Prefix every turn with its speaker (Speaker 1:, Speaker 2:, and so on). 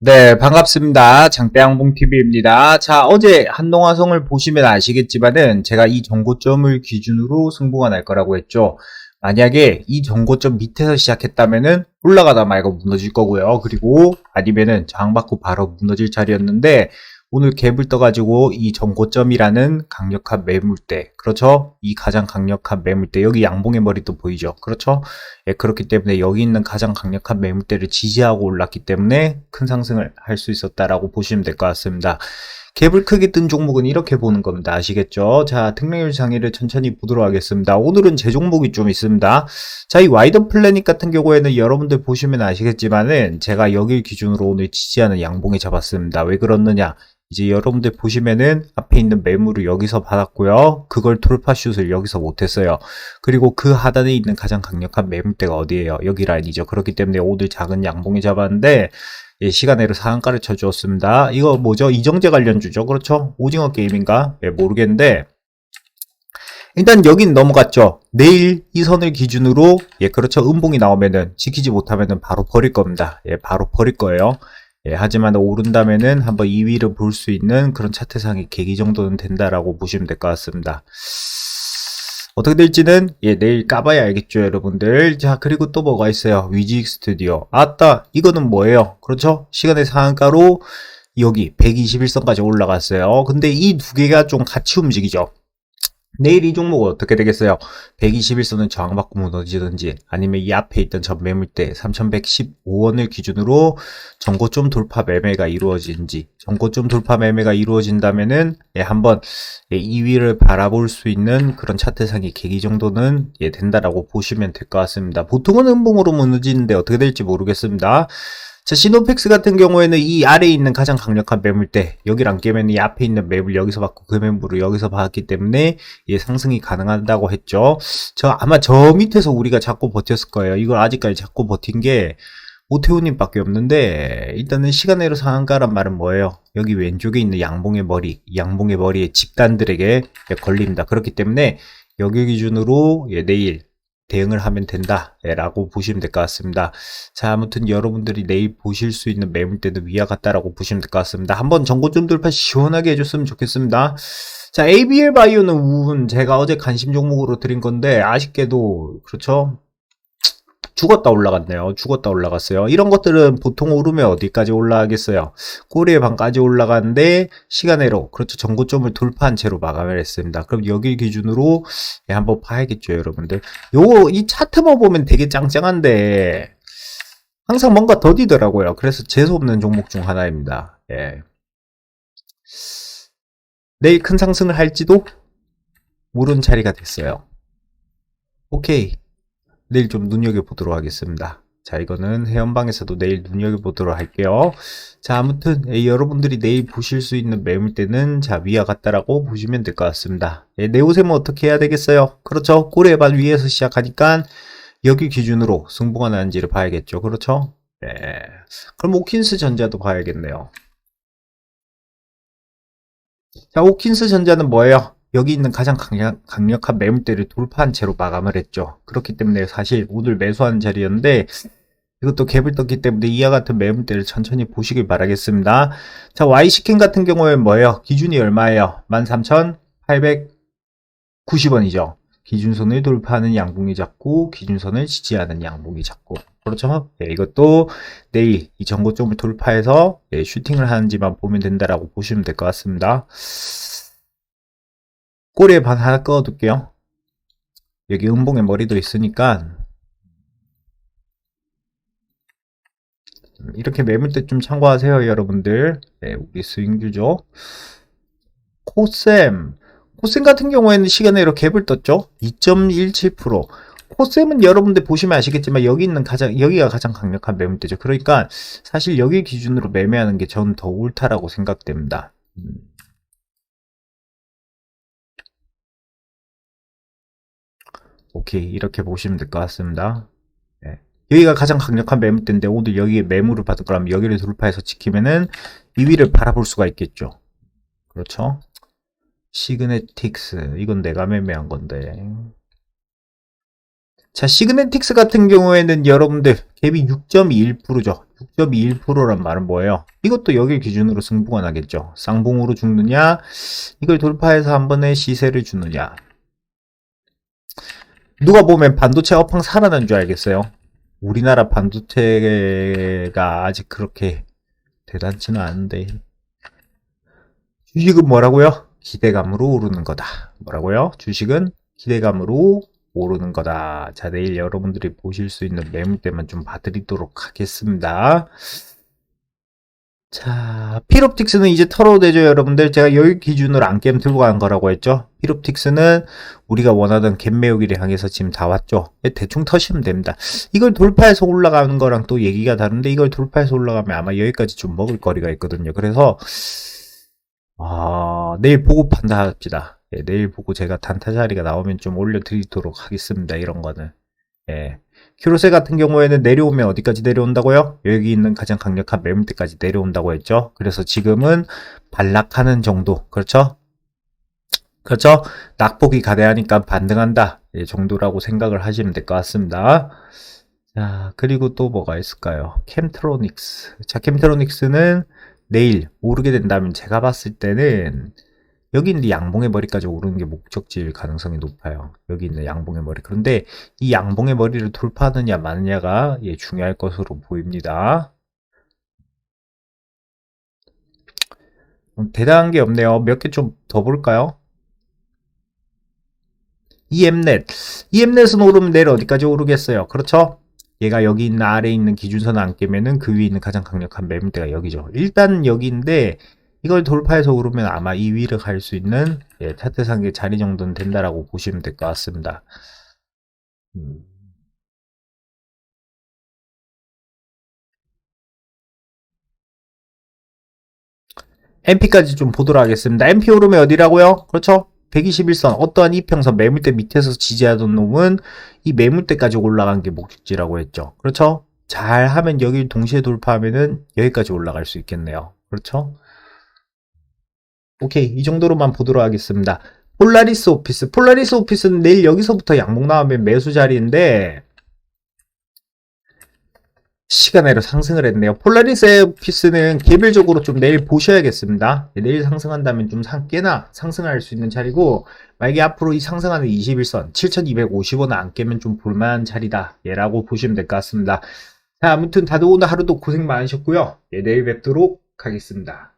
Speaker 1: 네, 반갑습니다. 장대양봉TV입니다. 자, 어제 한동화성을 보시면 아시겠지만은 제가 이 정고점을 기준으로 승부가 날 거라고 했죠. 만약에 이 정고점 밑에서 시작했다면은 올라가다 말고 무너질 거고요. 그리고 아니면은 저항받고 바로 무너질 자리였는데 오늘 갭을 떠가지고 이 정고점이라는 강력한 매물대, 그렇죠? 이 가장 강력한 매물대, 여기 양봉의 머리도 보이죠? 그렇죠? 예, 그렇기 때문에 여기 있는 가장 강력한 매물대를 지지하고 올랐기 때문에 큰 상승을 할 수 있었다라고 보시면 될 것 같습니다. 갭을 크게 뜬 종목은 이렇게 보는 겁니다. 아시겠죠? 자, 특명일 장애를 천천히 보도록 하겠습니다. 오늘은 제 종목이 좀 있습니다. 자, 이 와이드 플래닛 같은 경우에는 여러분들 보시면 아시겠지만은 제가 여길 기준으로 오늘 지지하는 양봉에 잡았습니다. 왜 그렇느냐? 이제 여러분들 보시면은 앞에 있는 매물을 여기서 받았고요. 그걸 돌파슛을 여기서 못했어요. 그리고 그 하단에 있는 가장 강력한 매물대가 어디예요? 여기 라인이죠. 그렇기 때문에 오늘 작은 양봉이 잡았는데 예, 시간으로 상한가를 쳐주었습니다. 이거 뭐죠? 이정재 관련주죠. 그렇죠? 오징어 게임인가? 예, 모르겠는데 일단 여긴 넘어갔죠. 내일 이 선을 기준으로 예, 그렇죠. 음봉이 나오면은 지키지 못하면은 바로 버릴 겁니다. 예, 바로 버릴 거예요. 예, 하지만 오른다면은 한번 2위를 볼 수 있는 그런 차트상의 계기 정도는 된다라고 보시면 될 것 같습니다. 어떻게 될지는 예, 내일 까봐야 알겠죠, 여러분들. 자, 그리고 또 뭐가 있어요? 위직 스튜디오. 아따, 이거는 뭐예요? 그렇죠? 시간의 상한가로 여기 121선까지 올라갔어요. 근데 이 두 개가 좀 같이 움직이죠. 내일 이 종목은 어떻게 되겠어요? 121선은 저항받고 무너지든지 아니면 이 앞에 있던 전 매물대 3115원을 기준으로 전고점 돌파 매매가 이루어지는지 전고점 돌파 매매가 이루어진다면은 예, 한번 예, 2위를 바라볼 수 있는 그런 차트상의 계기 정도는 예, 된다라고 보시면 될 것 같습니다. 보통은 음봉으로 무너지는데 어떻게 될지 모르겠습니다. 자, 시노팩스 같은 경우에는 이 아래에 있는 가장 강력한 매물대, 여기를 안 깨면 이 앞에 있는 매물 여기서 받고 그 매물을 여기서 받았기 때문에 예, 상승이 가능하다고 했죠. 저 아마 저 밑에서 우리가 잡고 버텼을 거예요. 이걸 아직까지 잡고 버틴 게 오태우님 밖에 없는데 일단은 시간으로 상한가란 말은 뭐예요? 여기 왼쪽에 있는 양봉의 머리, 양봉의 머리에 집단들에게 예, 걸립니다. 그렇기 때문에 여기 기준으로 예, 내일 대응을 하면 된다라고 보시면 될 것 같습니다. 자, 아무튼 여러분들이 내일 보실 수 있는 매물대도 위와 같다라고 보시면 될 것 같습니다. 한번 전고점 돌파 시원하게 해줬으면 좋겠습니다. 자, ABL 바이오는 우은 제가 어제 관심 종목으로 드린 건데 아쉽게도 그렇죠. 죽었다 올라갔네요. 죽었다 올라갔어요. 이런 것들은 보통 오르면 어디까지 올라가겠어요? 꼬리의 반까지 올라가는데 시간으로 그렇죠. 전고점을 돌파한 채로 마감을 했습니다. 그럼 여기 기준으로 예, 한번 봐야겠죠, 여러분들. 요거 이 차트만 보면 되게 짱짱한데 항상 뭔가 더디더라고요. 그래서 재수 없는 종목 중 하나입니다. 예. 내일 큰 상승을 할지도 모르는 자리가 됐어요. 오케이. 내일 좀 눈여겨보도록 하겠습니다. 자, 이거는 회원방에서도 내일 눈여겨보도록 할게요. 자, 아무튼, 예, 여러분들이 내일 보실 수 있는 매물대는, 자, 위와 같다라고 보시면 될 것 같습니다. 예, 네오셈은 어떻게 해야 되겠어요? 그렇죠. 꼬레반 위에서 시작하니까, 여기 기준으로 승부가 나는지를 봐야겠죠. 그렇죠? 예. 그럼 오킨스 전자도 봐야겠네요. 자, 오킨스 전자는 뭐예요? 여기 있는 가장 강력, 강력한 매물대를 돌파한 채로 마감을 했죠. 그렇기 때문에 사실 오늘 매수하는 자리였는데 이것도 갭을 떴기 때문에 이와 같은 매물대를 천천히 보시길 바라겠습니다. 자, Y시킨 같은 경우에는 뭐예요? 기준이 얼마예요? 13,890원이죠. 기준선을 돌파하는 양봉이 잡고 기준선을 지지하는 양봉이 잡고 그렇죠? 네, 이것도 내일 이 전고점을 돌파해서 네, 슈팅을 하는지만 보면 된다라고 보시면 될 것 같습니다. 꼬리에 반 하나 꺼둘게요. 여기 음봉에 머리도 있으니까 이렇게 매물대 좀 참고하세요, 여러분들. 네, 우리 스윙주죠. 코셈. 코셈 같은 경우에는 시간에 이렇게 갭을 떴죠. 2.17%. 코셈은 여러분들 보시면 아시겠지만 여기 있는 가장 여기가 가장 강력한 매물대죠. 그러니까 사실 여기 기준으로 매매하는 게 저는 더 옳다라고 생각됩니다. 음. 오케이 이렇게 보시면 될 것 같습니다. 네. 여기가 가장 강력한 매물대인데 오늘 여기에 매물을 받을 거라면 여기를 돌파해서 지키면은 2위를 바라볼 수가 있겠죠. 그렇죠? 시그네틱스 이건 내가 매매한 건데 자, 시그네틱스 같은 경우에는 여러분들 갭이 6.21%죠. 6.21%란 말은 뭐예요? 이것도 여기 기준으로 승부가 나겠죠. 쌍봉으로 죽느냐, 이걸 돌파해서 한 번에 시세를 주느냐. 누가 보면 반도체 업황 살아난 줄 알겠어요. 우리나라 반도체가 아직 그렇게 대단치는 않은데. 주식은 뭐라고요? 기대감으로 오르는 거다. 뭐라고요? 주식은 기대감으로 오르는 거다. 자, 내일 여러분들이 보실 수 있는 매물대만 좀 봐드리도록 하겠습니다. 자, 피롭틱스는 이제 털어내죠, 여러분들. 제가 여기 기준으로 안겜 들고 간 거라고 했죠. 피롭틱스는 우리가 원하던 갭 메우기를 향해서 지금 다 왔죠. 대충 터시면 됩니다. 이걸 돌파해서 올라가는 거랑 또 얘기가 다른데 이걸 돌파해서 올라가면 아마 여기까지 좀 먹을 거리가 있거든요. 그래서 아, 내일 보고 판단합시다. 예, 내일 보고 제가 단타 자리가 나오면 좀 올려드리도록 하겠습니다. 이런 거는. 예. 큐로세 같은 경우에는 내려오면 어디까지 내려온다고요? 여기 있는 가장 강력한 매물대까지 내려온다고 했죠. 그래서 지금은 반락하는 정도. 그렇죠? 그렇죠? 낙폭이 가대하니까 반등한다. 예, 정도라고 생각을 하시면 될 것 같습니다. 자, 그리고 또 뭐가 있을까요? 캠트로닉스. 자, 캠트로닉스는 내일 오르게 된다면 제가 봤을 때는 여기 있는 양봉의 머리까지 오르는 게 목적지일 가능성이 높아요. 여기 있는 양봉의 머리. 그런데 이 양봉의 머리를 돌파하느냐 마느냐가 예, 중요할 것으로 보입니다. 음, 대단한 게 없네요. 몇 개 좀 더 볼까요? EM넷. EM넷은 오르면 내일 어디까지 오르겠어요? 그렇죠? 얘가 여기 있는 아래에 있는 기준선 안 깨면은 그 위에 있는 가장 강력한 매물대가 여기죠. 일단 여기인데 이걸 돌파해서 오르면 아마 이 위를 갈 수 있는 예, 차트상의 자리 정도는 된다라고 보시면 될 것 같습니다. 음. MP까지 좀 보도록 하겠습니다. MP 오르면 어디라고요? 그렇죠? 121선 어떠한 이평선 매물대 밑에서 지지하던 놈은 이 매물대까지 올라간 게 목적지라고 했죠. 그렇죠? 잘 하면 여기 동시에 돌파하면은 여기까지 올라갈 수 있겠네요. 그렇죠? 오케이. 이 정도로만 보도록 하겠습니다. 폴라리스 오피스. 폴라리스 오피스는 내일 여기서부터 양봉 나오면 매수 자리인데 시간으로 상승을 했네요. 폴라리스 오피스는 개별적으로 좀 내일 보셔야겠습니다. 네, 내일 상승한다면 좀 상, 꽤나 상승할 수 있는 자리고 만약에 앞으로 이 상승하는 21선 7250원 안 깨면 좀 볼만한 자리다. 예라고 보시면 될 것 같습니다. 자, 아무튼 다들 오늘 하루도 고생 많으셨고요. 예, 내일 뵙도록 하겠습니다.